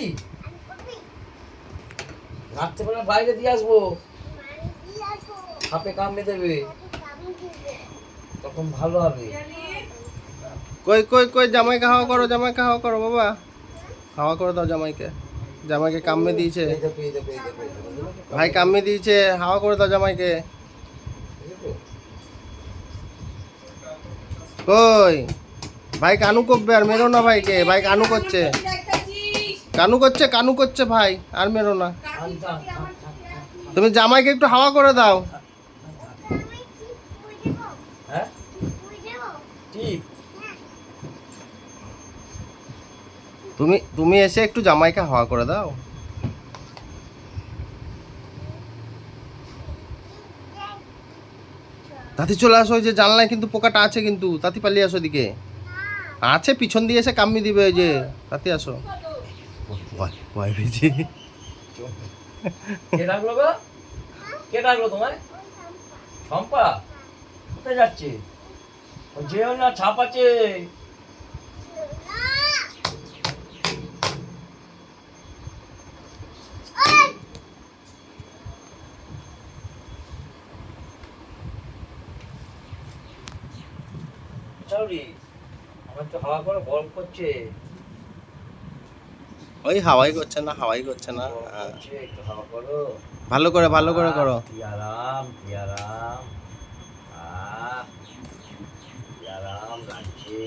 খাবি রাত্রেবেলা বাইরে দিয়ে আসব। সাপে কামড়ে দেবে। তখন ভালো হবে। কই কই কই জামাইকে হাওয়া করো জামাইকে হাওয়া করো বাবা। হাওয়া করে দাও জামাইকে। জামাইকে কামড়ে দিয়েছে। ভাই কামড়ে দিয়েছে হাওয়া করে দাও জামাইকে? কই? ভাই কানু করবে আর মেরো না ভাইকে ভাই কানু করছে। কানু করছে কানু করছে ভাই আর মেরো না। তুমি জামাইকে একটু হাওয়া করে দাও। হ্যাঁ? তুমি তুমি এসে একটু জামাইকে হাওয়া করে দাও। তাতে চলে আসো ওই যে জানলায় কিন্তু পোকাটা আছে কিন্তু তাতে পালিয়ে আসো দিকে আছে পিছন দিয়ে এসে কামড়ি দিবে ওই যে তাতে আসো। ভয় পেয়েছি। কে ডাকলো গো? কে ডাকলো তোমায়? শম্পা, কোথায় যাচ্ছে? ও যেও না, ছাপ আছে। আমার তো হাওয়া করে গরম করছে। ওই হাওয়াই করছে না, হাওয়াই করছে না। একটু হাওয়া করো, ভালো করে ভালো করে। করো আরাম, কি আরাম। আরাম লাগছে।